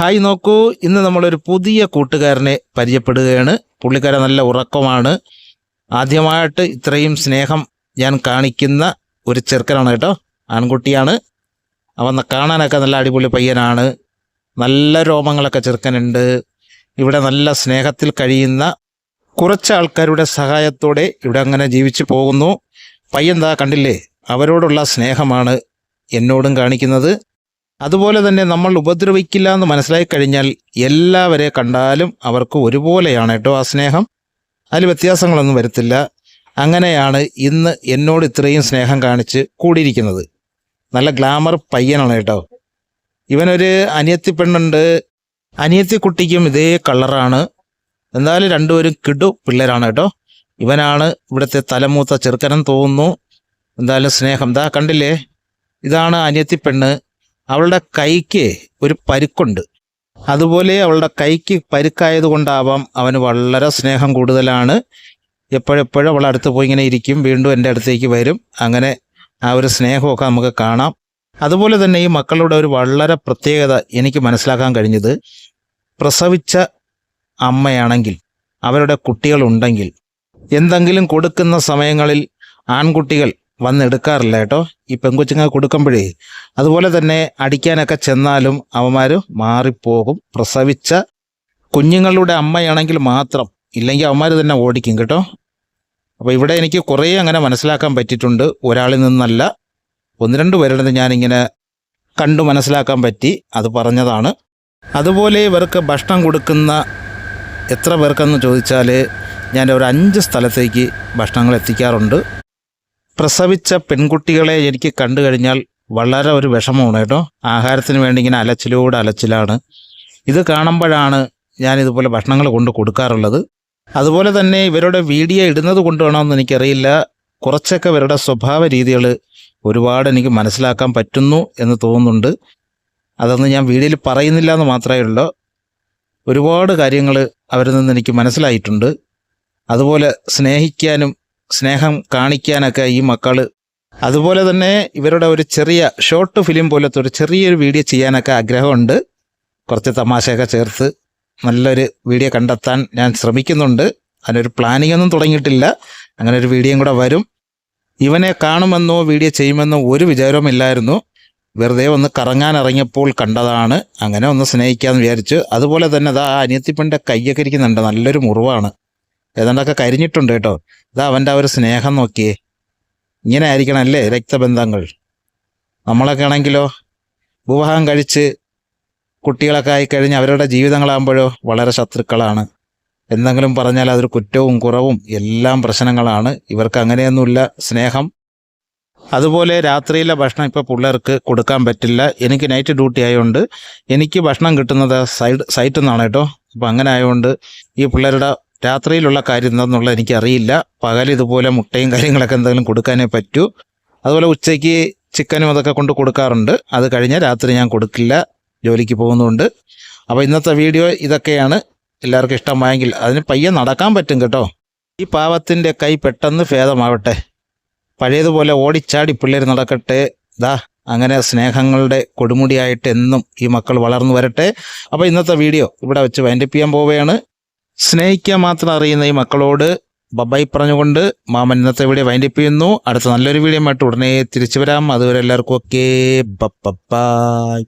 Hi നോക്കൂ. ഇന്ന് നമ്മളൊരു പുതിയ കൂട്ടുകാരനെ പരിചയപ്പെടുകയാണ്. പുള്ളിക്കാരൻ നല്ല ഉറക്കമാണ്. ആദ്യമായിട്ട് ഇത്രയും സ്നേഹം ഞാൻ കാണിക്കുന്ന ഒരു ചെറുക്കനാണ് കേട്ടോ. ആൺകുട്ടിയാണ്. അവൻ കാണാനൊക്കെ നല്ല അടിപൊളി പയ്യനാണ്. നല്ല രോമങ്ങളൊക്കെ ചെറുക്കനുണ്ട്. ഇവിടെ നല്ല സ്നേഹത്തിൽ കഴിയുന്ന കുറച്ച് ആൾക്കാരുടെ സഹായത്തോടെ ഇവിടെ അങ്ങനെ ജീവിച്ചു പോകുന്നു. പയ്യന്താ കണ്ടില്ലേ? അവരോടുള്ള സ്നേഹമാണ് എന്നോടും കാണിക്കുന്നത്. അതുപോലെ തന്നെ നമ്മൾ ഉപദ്രവിക്കില്ല എന്ന് മനസ്സിലായി കഴിഞ്ഞാൽ എല്ലാവരെ കണ്ടാലും അവർക്ക് ഒരുപോലെയാണ് കേട്ടോ ആ സ്നേഹം. അതിൽ വ്യത്യാസങ്ങളൊന്നും വരുത്തില്ല. അങ്ങനെയാണ് ഇന്ന് എന്നോട് ഇത്രയും സ്നേഹം കാണിച്ച് കൂടിയിരിക്കുന്നത്. നല്ല ഗ്ലാമർ പയ്യനാണ് കേട്ടോ. ഇവനൊരു അനിയത്തി പെണ്ണുണ്ട്. അനിയത്തി കുട്ടിക്കും ഇതേ കളറാണ്. എന്തായാലും രണ്ടുപേരും കിടു പിള്ളേരാണ് കേട്ടോ. ഇവനാണ് ഇവിടുത്തെ തലമൂത്ത ചെറുക്കനം തോന്നുന്നു. എന്തായാലും സ്നേഹം. ദാ കണ്ടില്ലേ? ഇതാണ് അനിയത്തി പെണ്ണ്. അവളുടെ കൈക്ക് ഒരു പരുക്കുണ്ട്. അതുപോലെ അവളുടെ കൈക്ക് പരുക്കായത് കൊണ്ടാവാം അവന് വളരെ സ്നേഹം കൂടുതലാണ്. എപ്പോഴെപ്പോഴും അവൾ അടുത്ത് പോയി ഇങ്ങനെ ഇരിക്കും. വീണ്ടും എന്റെ അടുത്തേക്ക് വരും. അങ്ങനെ ആ ഒരു സ്നേഹമൊക്കെ നമുക്ക് കാണാം. അതുപോലെ തന്നെ ഈ മക്കളുടെ ഒരു വളരെ പ്രത്യേകത എനിക്ക് മനസ്സിലാക്കാൻ കഴിഞ്ഞത്. പ്രസവിച്ച അമ്മയാണെങ്കിൽ അവരുടെ കുട്ടികളുണ്ടെങ്കിൽ എന്തെങ്കിലും കൊടുക്കുന്ന സമയങ്ങളിൽ ആൺകുട്ടികൾ വന്നെടുക്കാറില്ല കേട്ടോ. ഈ പെങ്കൊച്ചുങ്ങൾ കൊടുക്കുമ്പോഴേ അതുപോലെ തന്നെ അടിക്കാനൊക്കെ ചെന്നാലും അവന്മാർ മാറിപ്പോകും. പ്രസവിച്ച കുഞ്ഞുങ്ങളുടെ അമ്മയാണെങ്കിൽ മാത്രം ഇല്ലെങ്കിൽ അവന്മാർ തന്നെ ഓടിക്കും കേട്ടോ. അപ്പോൾ ഇവിടെ എനിക്ക് കുറേ അങ്ങനെ മനസ്സിലാക്കാൻ പറ്റിയിട്ടുണ്ട്. ഒരാളിൽ നിന്നല്ല. ഒന്ന് രണ്ട് പേരുടെ ഞാനിങ്ങനെ കണ്ടു മനസ്സിലാക്കാൻ പറ്റി. അത് പറഞ്ഞതാണ്. അതുപോലെ ഇവർക്ക് ഭക്ഷണം കൊടുക്കുന്ന എത്ര പേർക്കെന്ന് ചോദിച്ചാൽ ഞാൻ ഒരു അഞ്ച് സ്ഥലത്തേക്ക് ഭക്ഷണങ്ങൾ എത്തിക്കാറുണ്ട്. പ്രസവിച്ച പെൺകുട്ടികളെ എനിക്ക് കണ്ടു കഴിഞ്ഞാൽ വളരെ ഒരു വിഷമമാണ് കേട്ടോ. ആഹാരത്തിന് വേണ്ടി ഇങ്ങനെ അലച്ചിലൂടെ അലച്ചിലാണ്. ഇത് കാണുമ്പോഴാണ് ഞാൻ ഇതുപോലെ ഭക്ഷണങ്ങൾ കൊണ്ട് കൊടുക്കാറുള്ളത്. അതുപോലെ തന്നെ ഇവരുടെ വീഡിയോ ഇടുന്നത് കൊണ്ടുവേണമെന്ന് എനിക്കറിയില്ല. കുറച്ചൊക്കെ ഇവരുടെ സ്വഭാവ രീതികൾ ഒരുപാട് എനിക്ക് മനസ്സിലാക്കാൻ പറ്റുന്നു എന്ന് തോന്നുന്നുണ്ട്. അതൊന്നും ഞാൻ വീഡിയോയിൽ പറയുന്നില്ല എന്ന് മാത്രമേ ഉള്ളൂ. ഒരുപാട് കാര്യങ്ങൾ അവരിൽ നിന്ന് എനിക്ക് മനസ്സിലായിട്ടുണ്ട്. അതുപോലെ സ്നേഹിക്കാനും സ്നേഹം കാണിക്കാനൊക്കെ ഈ മക്കൾ അതുപോലെ തന്നെ ഇവരുടെ ഒരു ചെറിയ ഷോർട്ട് ഫിലിം പോലത്തെ ഒരു ചെറിയൊരു വീഡിയോ ചെയ്യാനൊക്കെ ആഗ്രഹമുണ്ട്. കുറച്ച് തമാശയൊക്കെ ചേർത്ത് നല്ലൊരു വീഡിയോ കണ്ടെത്താൻ ഞാൻ ശ്രമിക്കുന്നുണ്ട്. അതിനൊരു പ്ലാനിംഗ് ഒന്നും തുടങ്ങിയിട്ടില്ല. അങ്ങനെ ഒരു വീഡിയോയും കൂടെ വരും. ഇവനെ കാണുമെന്നോ വീഡിയോ ചെയ്യുമെന്നോ ഒരു വിചാരവുമില്ലായിരുന്നു വെറുതെ ഒന്ന് കറങ്ങാൻ ഇറങ്ങിയപ്പോൾ കണ്ടതാണ്. അങ്ങനെ ഒന്ന് സ്നേഹിക്കാമെന്ന് വിചാരിച്ചു. അതുപോലെ തന്നെ അതാ അനിയത്തിപ്പന്റെ കയ്യൊക്കെ ഇരിക്കുന്നുണ്ട്. നല്ലൊരു മുറിവാണ്. ഏതാണ്ടൊക്കെ കരിഞ്ഞിട്ടുണ്ട് കേട്ടോ. ഇതാ അവന്റെ ആ ഒരു സ്നേഹം നോക്കിയേ. ഇങ്ങനെ ആയിരിക്കണം അല്ലേ രക്തബന്ധങ്ങൾ? നമ്മളൊക്കെ ആണെങ്കിലോ വിവാഹം കഴിച്ച് കുട്ടികളൊക്കെ ആയിക്കഴിഞ്ഞ് അവരുടെ ജീവിതങ്ങളാകുമ്പോഴോ വളരെ ശത്രുക്കളാണ്. എന്തെങ്കിലും പറഞ്ഞാൽ അതൊരു കുറ്റവും കുറവും എല്ലാം പ്രശ്നങ്ങളാണ്. ഇവർക്ക് അങ്ങനെയൊന്നുമില്ല സ്നേഹം. അതുപോലെ രാത്രിയിലെ ഭക്ഷണം ഇപ്പോൾ പിള്ളേർക്ക് കൊടുക്കാൻ പറ്റില്ല. എനിക്ക് നൈറ്റ് ഡ്യൂട്ടി ആയതുകൊണ്ട് എനിക്ക് ഭക്ഷണം കിട്ടുന്നത് സൈഡ് സൈറ്റിൽ നിന്നാണ് കേട്ടോ. അപ്പം അങ്ങനെ ആയതുകൊണ്ട് ഈ പിള്ളേരുടെ രാത്രിയിലുള്ള കാര്യം എന്താണെന്നുള്ളത് എനിക്കറിയില്ല. പകൽ ഇതുപോലെ മുട്ടയും കാര്യങ്ങളൊക്കെ എന്തെങ്കിലും കൊടുക്കാനേ പറ്റൂ. അതുപോലെ ഉച്ചയ്ക്ക് ചിക്കനും അതൊക്കെ കൊണ്ട് കൊടുക്കാറുണ്ട്. അത് കഴിഞ്ഞാൽ രാത്രി ഞാൻ കൊടുക്കില്ല. ജോലിക്ക് പോകുന്നതുകൊണ്ട് അപ്പോൾ ഇന്നത്തെ വീഡിയോ ഇതൊക്കെയാണ്. എല്ലാവർക്കും ഇഷ്ടമായെങ്കിൽ അതിന് പയ്യെ നടക്കാൻ പറ്റും കേട്ടോ. ഈ പാവത്തിന്റെ കൈ പെട്ടെന്ന് ഭേദമാവട്ടെ. പഴയതുപോലെ ഓടിച്ചാടി പിള്ളേർ നടക്കട്ടെ. ദാ അങ്ങനെ സ്നേഹങ്ങളുടെ കൊടുമുടിയായിട്ട് എന്നും ഈ മക്കൾ വളർന്നു വരട്ടെ. അപ്പോൾ ഇന്നത്തെ വീഡിയോ ഇവിടെ വെച്ച് വൈൻഡപ്പ് ചെയ്യാൻ പോവുകയാണ്. സ്നേഹിക്കാൻ മാത്രം അറിയുന്ന ഈ മക്കളോട് ബബായി പറഞ്ഞുകൊണ്ട് മാമൻ ഇന്നത്തെ വീഡിയോ വൈൻഡപ്പ് ചെയ്യുന്നു. അടുത്ത നല്ലൊരു വീഡിയോ ആയിട്ട് ഉടനെ തിരിച്ചു വരാം. അതുവരെ എല്ലാവർക്കും ഓക്കെ ബൈ.